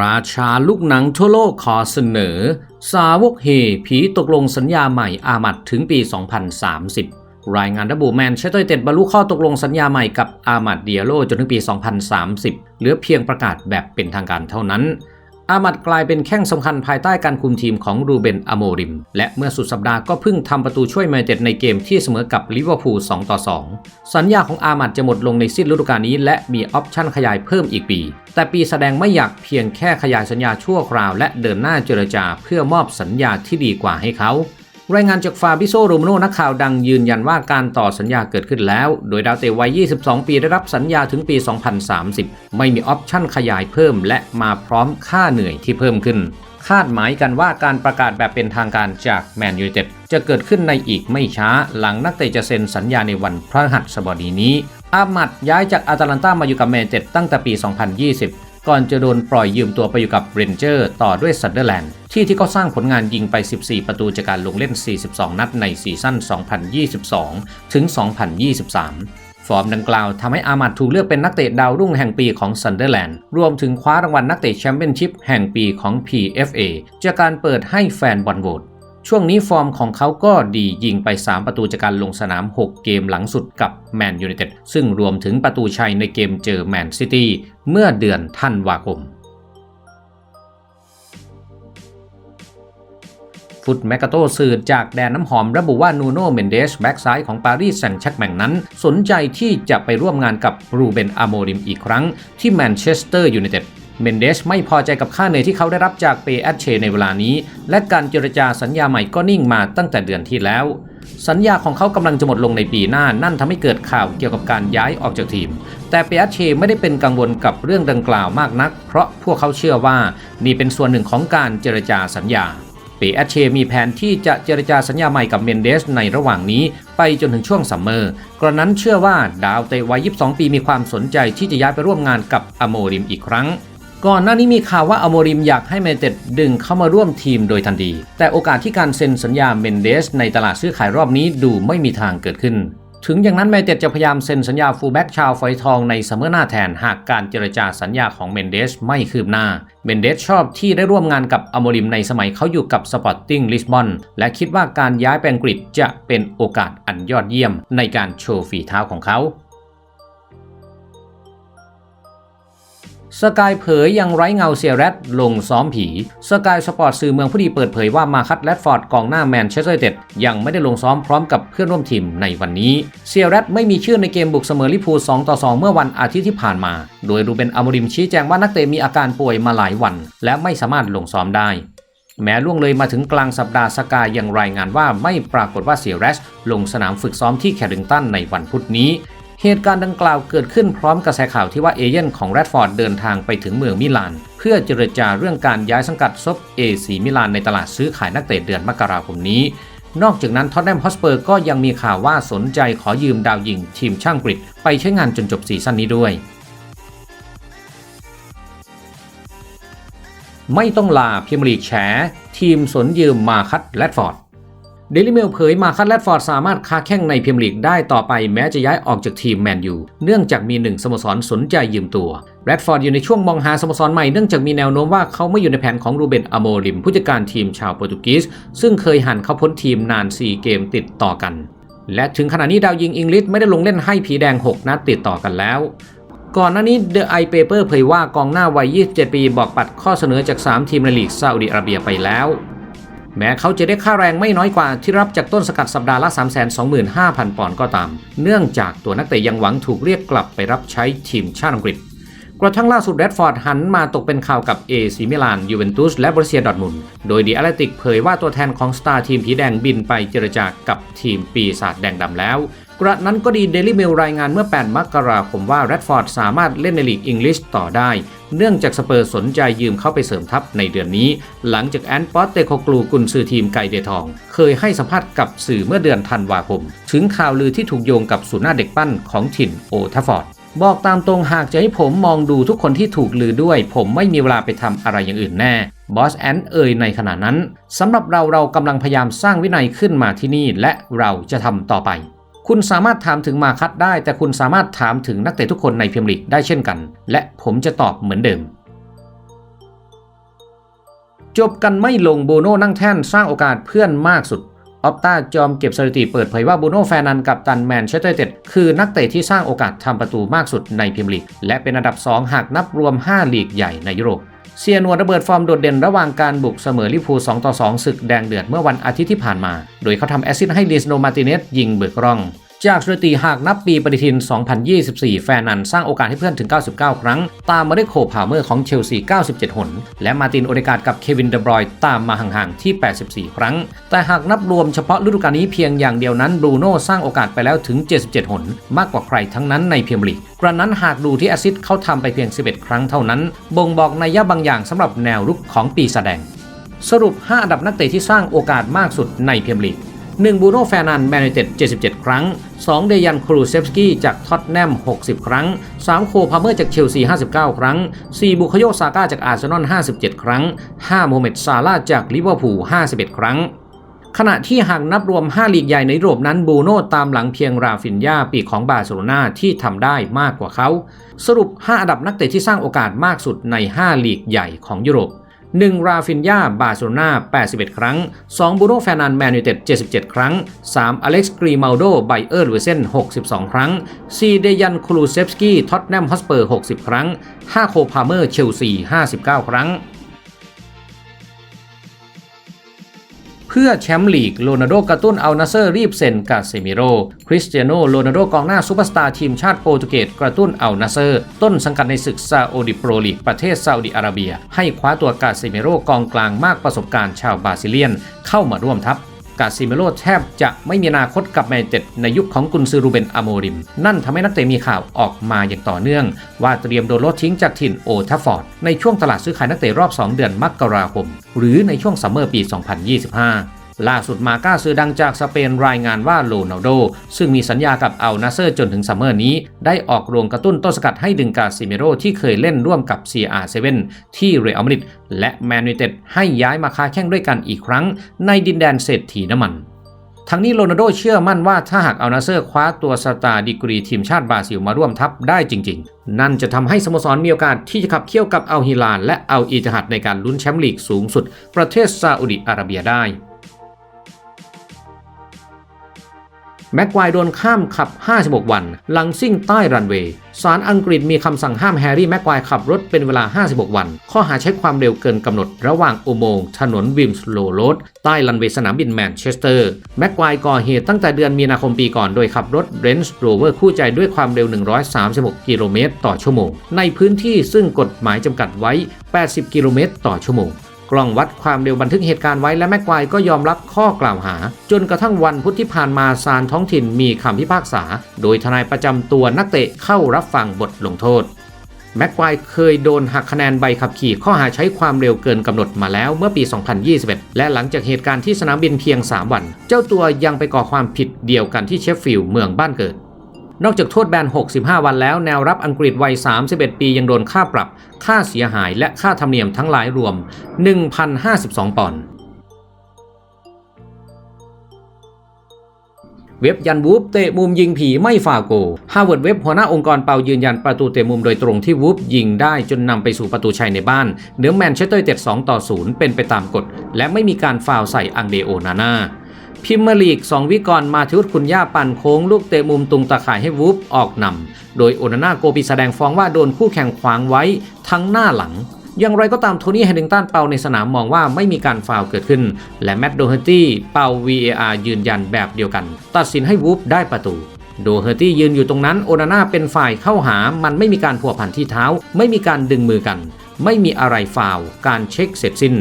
ราชาลูกหนังทั่วโลกขอเสนอ สาวกเฮผีตกลงสัญญาใหม่อามัดถึงปี 2030 รายงานระบุแมนเชสเตอร์เต็ดบรรลุข้อตกลงสัญญาใหม่กับอามัดเดียโลจนถึงปี 2030 เหลือเพียงประกาศแบบเป็นทางการเท่านั้น อามัดกลายเป็นแข้งสำคัญภายใต้การคุมทีมของรูเบนอโมริม และเมื่อสุดสัปดาห์ก็เพิ่งทำประตูช่วยแมนเต็ดในเกมที่เสมอกับลิเวอร์พูล 2 ต่อ 2 สัญญาของอามัดจะหมดลงในสิ้นฤดูกาลนี้ และมีออปชั่นขยายเพิ่มอีกปี แต่ปีแสดงไม่อยากเพียงแค่ขยายสัญญาชั่วคราว และเดินหน้าเจรจาเพื่อมอบสัญญาที่ดีกว่าให้เขา รายงานจากฟาบิโซโรมโนนักข่าวดังยืนยันว่าการต่อสัญญาเกิดขึ้นแล้ว โดยดาวเตะวัย 22 ปีได้รับสัญญาถึงปี 2030 ไม่มีออปชั่นขยายเพิ่ม และมาพร้อมค่าเหนื่อยที่เพิ่มขึ้น คาดหมายกันว่าการประกาศแบบเป็นทางการจากแมนยูเต็ดจะเกิดขึ้นในอีกไม่ช้า หลังนักเตะจะเซ็นสัญญาในวันพฤหัสบดีนี้ อามัดย้ายจากอาตาลันตามาอยู่กับแมนเต็ดตั้งแต่ปี 2020 ก่อนจะโดนปล่อยยืมตัวไปอยู่กับเรนเจอร์ต่อด้วยซันเดอร์แลนด์ที่ที่เขาสร้างผลงานยิงไป 14 ประตูจากการลงเล่น 42 นัดในซีซั่น 2022 ถึง 2023ฟอร์มดังกล่าวทำให้อามัดถูกเลือกเป็นนักเตะดาวรุ่งแห่งปีของซันเดอร์แลนด์ รวมถึงคว้ารางวัลนักเตะแชมเปี้ยนชิพแห่งปีของ PFA จากการเปิดให้แฟนบอลโหวต ช่วงนี้ฟอร์มของเขาก็ดียิงไป 3 ประตูจากการลงสนาม 6 เกมหลังสุดกับแมนยูไนเต็ดซึ่งรวมถึงประตูชัยในเกมเจอแมนซิตี้เมื่อเดือนธันวาคม ฟุตแมกกาโตสื่อจากแดนน้ำหอมระบุว่านูโน่เมนเดสแบ็กซ้ายของปารีสแซงต์แชร์กแมงนั้น สนใจที่จะไปร่วมงานกับรูเบนอาโมริมอีกครั้งที่แมนเชสเตอร์ยูไนเต็ด เมนเดสไม่พอใจกับค่าเหนื่อยที่เขาได้รับจากเปแอตเชในเวลานี้ และการเจรจาสัญญาใหม่ก็นิ่งมาตั้งแต่เดือนที่แล้ว สัญญาของเขากำลังจะหมดลงในปีหน้านั่นทำให้เกิดข่าวเกี่ยวกับการย้ายออกจากทีม แต่เปียเชไม่ได้เป็นกังวลกับเรื่องดังกล่าวมากนัก เพราะพวกเขาเชื่อว่านี่เป็นส่วนหนึ่งของการเจรจาสัญญาเปแอตเชมีแผนที่จะเจรจาสัญญาใหม่กับเมนเดสในระหว่างนี้ไปจนถึงช่วงซัมเมอร์ กระนั้นเชื่อว่าดาวเตะวัย 22 ปีมีความสนใจที่จะย้ายไปร่วมงานกับอโมริมอีกครั้ง ก่อนหน้านี้มีข่าวว่าอโมริมอยากให้เมเต็ดดึงเข้ามาร่วมทีมโดยทันที แต่โอกาสที่การเซ็นสัญญาเมนเดสในตลาดซื้อขายรอบนี้ดูไม่มีทางเกิดขึ้น ถึงอย่างนั้นเมเต็ดจะพยายามเซ็นสัญญาฟูลแบ็กชาวฝอยทองในซัมเมอร์หน้าแทนหากการเจรจาสัญญาของเมนเดสไม่คืบหน้า เมนเดสชอบที่ได้ร่วมงานกับอโมริมในสมัยเขาอยู่กับสปอร์ติ้งลิสบอนและคิดว่าการย้ายไปอังกฤษจะเป็นโอกาสอันยอดเยี่ยมในการโชว์ฝีเท้าของเขา สกายเผยยังไร้เงาเซียแรตลงซ้อมผี สกายสปอร์ตสื่อเมืองผู้ดีเปิดเผยว่ามาคัตแรดฟอร์ดกองหน้าแมนเชสเตอร์เต็ดยังไม่ได้ลงซ้อมพร้อมกับเพื่อนร่วมทีมในวันนี้ เซียแรตไม่มีชื่อในเกมบุกเสมอลิพูล2ต่อ 2 เมื่อวันอาทิตย์ที่ผ่านมา โดยรูเบนอโมริมชี้แจงว่านักเตะมีอาการป่วยมาหลายวัน และไม่สามารถลงซ้อมได้แม้ล่วงเลยมาถึงกลางสัปดาห์สกายยังรายงานว่าไม่ปรากฏว่าเซียแรตลงสนามฝึกซ้อมที่แคริงตันในวันพุธนี้ เหตุการณ์ดังกล่าวเกิดขึ้นพร้อมกระแสข่าวที่ว่าเอเย่นของแรดฟอร์ดเดินทางไปถึงเมืองมิลาน เพื่อเจรจาเรื่องการย้ายสังกัดซบเอซีมิลานในตลาดซื้อขายนักเตะเดือนมกราคมนี้ นอกจากนั้นท็อตแนมฮอสเปอร์ก็ยังมีข่าวว่าสนใจขอยืมดาวยิงทีมช่างกรีกไปใช้งานจนจบซีซั่นนี้ด้วยไม่ต้องลาพรีเมียร์ลีกแฉทีมสนยืมมาคัตแรดฟอร์ด เดลิเมลเผยมาคัตแรดฟอร์ดสามารถค้าแข่งในพรีเมียร์ลีกได้ต่อไปแม้จะย้ายออกจากทีมแมนยูเนื่องจากมีหนึ่งสโมสรสนใจยืมตัวแรดฟอร์ดอยู่ในช่วงมองหาสโมสรใหม่เนื่องจากมีแนวโน้มว่าเขาไม่อยู่ในแผนของรูเบนอโมริมผู้จัดการทีมชาวโปรตุเกสซึ่งเคยหันเข้าพ้นทีมนาน 4 เกมติดต่อกัน และถึงขณะนี้ดาวยิงอังกฤษไม่ได้ลงเล่นให้ผีแดง 6 นัดติดต่อกันแล้วก่อนหน้านี้ The Eye Paper เผยว่ากองหน้าวัย 27 ปี บอกปัดข้อเสนอจาก 3 ทีมในลีกซาอุดิอาระเบียไปแล้ว แม้เขาจะได้ค่าแรงไม่น้อยกว่าที่รับจากต้นสกัดสัปดาห์ละ 325,000 ปอนด์ก็ตาม เนื่องจากตัวนักเตะยังหวังถูกเรียกกลับไปรับใช้ทีมชาติอังกฤษ กระทั่งล่าสุดแรดฟอร์ดหันมาตกเป็นข่าวกับเอซิมิลาน ยูเวนตุสและบริเซียดอทมุนโดยดีอาร์ติกเผยว่าตัวแทนของสตาร์ทีมผีแดงบินไปเจรจากับทีมปีศาจแดงดำแล้ว กระนั้นก็ดีเดลิเมลรายงานเมื่อ 8 มกราคมว่าแรดฟอร์ดสามารถเล่นในลีกอังกฤษต่อได้ เนื่องจากสเปอร์สนใจยืมเข้าไปเสริมทัพในเดือนนี้ หลังจากแอนปอตเตโคกลูกุนซือทีมไก่เดทอง เคยให้สัมภาษณ์กับสื่อเมื่อเดือนธันวาคม ถึงข่าวลือที่ถูกโยงกับสุน่าเด็กปั้นของถิ่นโอทัฟฟอร์ดบอกตามตรงหากจะให้ผมมองดูทุกคนที่ถูกลือด้วย ผมไม่มีเวลาไปทำอะไรอย่างอื่นแน่บอสแอนเอ่ยในขณะนั้นสำหรับเราเรากำลังพยายามสร้างวินัยขึ้นมาที่นี่และเราจะทำต่อไป คุณสามารถถามถึงมาคัดได้ แต่คุณสามารถถามถึงนักเตะทุกคนในพรีเมียร์ลีกได้เช่นกัน และผมจะตอบเหมือนเดิม จบกันไม่ลงโบโน่นั่งแท่นสร้างโอกาสเพื่อนมากสุดออปตาจอมเก็บสถิติเปิดเผยว่าบูโน่แฟรนันกับตันแมนเชสเตอร์เต็ดคือนักเตะที่สร้างโอกาสทำประตูมากสุดในพรีเมียร์ลีก และเป็นอันดับ 2 หากนับรวม 5 ลีกใหญ่ในยุโรป เซียนวลระเบิดฟอร์มโดดเด่นระหว่างการบุกเสมอลิพู2ต่อ2ศึกแดงเดือดเมื่อวันอาทิตย์ที่ผ่านมา โดยเขาทำแอซิสให้ลิสโนมาติเนสยิงเบิกร่อง จากสถิติหากนับปีปฏิทิน 2024 แฟนนันสร้างโอกาสให้เพื่อนถึง 99 ครั้ง ตามมาด้วยโคพาเมอร์ของเชลซี 97 หน และมาตินโอเดกาดกับเควินเดบรอยตามมาห่างๆที่ 84 ครั้ง แต่หากนับรวมเฉพาะฤดูกาลนี้เพียงอย่างเดียวนั้นบรูโน่สร้างโอกาสไปแล้วถึง 77 หน มากกว่าใครทั้งนั้นในพรีเมียร์ลีกกระนั้นหากดูที่แอซิสต์เขาทำไปเพียง 11 ครั้งเท่านั้น บ่งบอกนัยยะบางอย่างสำหรับแนวรุกของปีแสดง สรุป 5 อันดับนักเตะที่สร้างโอกาสมากสุดในพรีเมียร์ลีก 1บูโน่แฟร์นันแมนยูเต็ด77 ครั้ง 2 เดยันครูเซฟสกี้จากท็อตแนม 60 ครั้ง 3 โคพาเมอร์จากเชลซี 59 ครั้ง 4 บุคโยซาก้าจากอาร์เซนอล 57 ครั้ง 5 โมเมดซาลาจากลิเวอร์พูล 51 ครั้งขณะที่หากนับรวม 5 ลีกใหญ่ในยุโรปนั้นบูโน่ตามหลังเพียงราฟินยาปีกของบาร์เซโลนาที่ทำได้มากกว่าเขา สรุป 5 อันดับนักเตะที่สร้างโอกาสมากสุดใน 5 ลีกใหญ่ของยุโรป 1. ราฟินยาบาร์เซโลนา81 ครั้ง 2. บูโรแฟนันแมนยูเต็ด77 ครั้ง 3. อเล็กซ์กรีมาลโดไบเออร์ลูเซน62 ครั้ง 4. เดยันคลูเซฟสกี้ท็อตแนมฮอสเปอร์ 60 ครั้ง 5. โคพาเมอร์เชลซี 59 ครั้ง พื่อแชมป์ลีกโรนัลโดกระตุ้นเอานาเซอร์รีบเซ็นกาเซมิโรคริสเตียโนโรนัลโดกองหน้าซูเปอร์สตาร์ทีมชาติโปรตุเกสกระตุ้นเอานาเซอร์ ต้นสังกัดในศึกซาอุดิโปรลีกประเทศซาอุดิอาระเบีย ให้คว้าตัวกาเซมิโรกองกลางมากประสบการณ์ชาวบราซิเลียน เข้ามาร่วมทัพ กาซิเมโลแทบจะไม่มีอนาคตกับแมนเต็ดในยุคของกุนซือรูเบนอโมริม นั่นทำให้นักเตะมีข่าวออกมาอย่างต่อเนื่อง ว่าเตรียมโดนลดทิ้งจากถิ่นโอทัฟฟอร์ดในช่วงตลาดซื้อขายนักเตะรอบ 2 เดือนมกราคม หรือในช่วงซัมเมอร์ปี 2025 ล่าสุดมาก้าซื้อดังจากสเปนรายงานว่าโรนัลโด ซึ่งมีสัญญากับอัลนาเซอร์จนถึงซัมเมอร์นี้ ได้ออกโรงกระตุ้นต้นสกัดให้ดึงกาซิเมโรที่เคยเล่นร่วมกับ CR7 ที่เรอัลมาดริดและแมนยูเต็ดให้ย้ายมาค้าแข่งด้วยกันอีกครั้ง ในดินแดนเศรษฐีน้ำมันทั้งนี้โรนัลโดเชื่อมั่นว่าถ้าหากเอัลนาเซอร์คว้าตัวสตาร์ดีกรีทีมชาติบราซิลมาร่วมทัพได้จริง ๆ นั่นจะทำให้สโมสรมีโอกาสที่จะขับเคี่ยวกับอัลฮิลาลและอัลอีจฮัดในการลุ้นแชมป์ลีกสูงสุด ประเทศซาอุดิอาระเบียได้ แม็กควายโดนข้ามขับ 56 วัน หลังซิ่งใต้รันเวย์ศาลอังกฤษมีคำสั่งห้ามแฮร์รี่แม็กควายขับรถเป็นเวลา 56 วัน ข้อหาใช้ความเร็วเกินกำหนดระหว่างอุโมงค์ถนนวิมส์โลโรดใต้รันเวย์สนามบินแมนเชสเตอร์ แม็กควายก่อเหตุตั้งแต่เดือนมีนาคมปีก่อนโดยขับรถเรนส์โรเวอร์คู่ใจด้วยความเร็ว 136 กิโลเมตรต่อชั่วโมง ในพื้นที่ซึ่งกฎหมายจำกัดไว้ 80 กิโลเมตรต่อชั่วโมง กล้องวัดความเร็วบันทึกเหตุการณ์ไว้และแม็กควายก็ยอมรับข้อกล่าวหา จนกระทั่งวันพุธที่ผ่านมาศาลท้องถิ่นมีคำพิพากษา โดยทนายประจำตัวนักเตะเข้ารับฟังบทลงโทษแม็กควายเคยโดนหักคะแนนใบขับขี่ข้อหาใช้ความเร็วเกินกำหนดมาแล้วเมื่อปี 2021 และหลังจากเหตุการณ์ที่สนามบินเพียง 3 วัน เจ้าตัวยังไปก่อความผิดเดียวกันที่เชฟฟิลด์เมืองบ้านเกิด นอกจากโทษแบน 65 วันแล้วแนวรับอังกฤษวัย 31 ปียังโดนค่าปรับ ค่าเสียหายและค่าธรรมเนียมทั้งหลายรวม 1,052 ปอนด์เว็บยันวูฟเตะมุมยิงผีไม่ฝ่าโกฮาร์วาร์ดเว็บหัวหน้าองค์กรเปายืนยันประตูเตะมุมโดยตรงที่วูฟยิงได้จนนำไปสู่ประตูชัยในบ้านเหนือแมนเชสเตอร์เต็ด2ต่อ 0 เป็นไปตามกฎ และไม่มีการฟาวใส่อังเดโอนาน่า พิมเมอร์ลีก 2 วิกรมาทิวุฒคุณย่าปั่นโค้งลูกเตะมุมตุงตะข่ายให้วูฟออกนำ โดยโอนาน่าโกปีแสดงฟ้องว่าโดนคู่แข่งขวางไว้ทั้งหน้าหลัง อย่างไรก็ตามโทนี่แฮนดิงตันเป่าในสนามมองว่าไม่มีการฟาวเกิดขึ้น และแมตต์โดเฮอร์ตี้เป่า VAR ยืนยันแบบเดียวกัน ตัดสินให้วูฟได้ประตูโดเฮอร์ตี้ยืนอยู่ตรงนั้นโอนาน่าเป็นฝ่ายเข้าหา มันไม่มีการผัวพันที่เท้า ไม่มีการดึงมือกัน ไม่มีอะไรฟาว การเช็คเสร็จสิ้น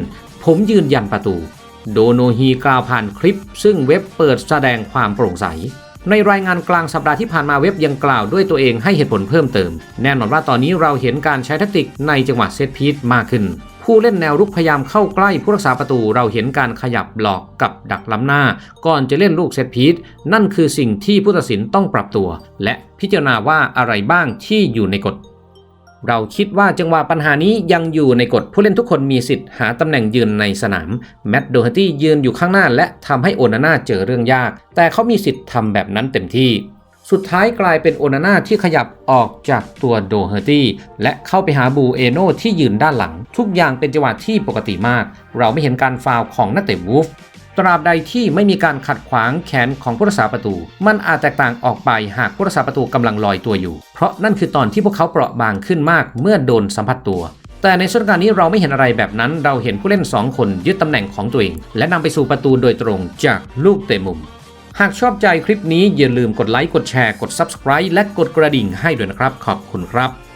ผมยืนยันประตู โดโนฮีกล่าวผ่านคลิป ซึ่งเว็บเปิดแสดงความโปร่งใส ในรายงานกลางสัปดาห์ที่ผ่านมาเว็บยังกล่าวด้วยตัวเองให้เหตุผลเพิ่มเติม แน่นอนว่าตอนนี้เราเห็นการใช้แทคติกในจังหวะเซตพีทมากขึ้น ผู้เล่นแนวรุกพยายามเข้าใกล้ผู้รักษาประตูเราเห็นการขยับหลอกกับดักล้ำหน้า ก่อนจะเล่นลูกเซตพีทนั่นคือสิ่งที่ผู้ตัดสินต้องปรับตัว และพิจารณาว่าอะไรบ้างที่อยู่ในกฎ เราคิดว่าจังหวะปัญหานี้ยังอยู่ในกฎผู้เล่นทุกคนมีสิทธิ์หาตำแหน่งยืนในสนาม แมตต์โดเฮอร์ตี้ยืนอยู่ข้างหน้าและทำให้โอนาน่าเจอเรื่องยาก แต่เขามีสิทธิ์ทำแบบนั้นเต็มที่ สุดท้ายกลายเป็นโอนาน่าที่ขยับออกจากตัวโดเฮอร์ตี้และเข้าไปหาบูเอโนที่ยืนด้านหลัง ทุกอย่างเป็นจังหวะที่ปกติมาก เราไม่เห็นการฟาวของนักเตะวูฟ ตราบใดที่ไม่มีการขัดขวางแขนของผู้รักษาประตู มันอาจแตกต่างออกไปหากผู้รักษาประตูกำลังลอยตัวอยู่ เพราะนั่นคือตอนที่พวกเขาเปราะบางขึ้นมากเมื่อโดนสัมผัสตัว แต่ในสถานการณ์นี้เราไม่เห็นอะไรแบบนั้น เราเห็นผู้เล่น 2 คนยึดตำแหน่งของตัวเอง และนำไปสู่ประตูโดยตรงจากลูกเตะมุม หากชอบใจคลิปนี้อย่าลืมกดไลค์กดแชร์กด Subscribe และกดกระดิ่งให้ด้วยนะครับ ขอบคุณครับ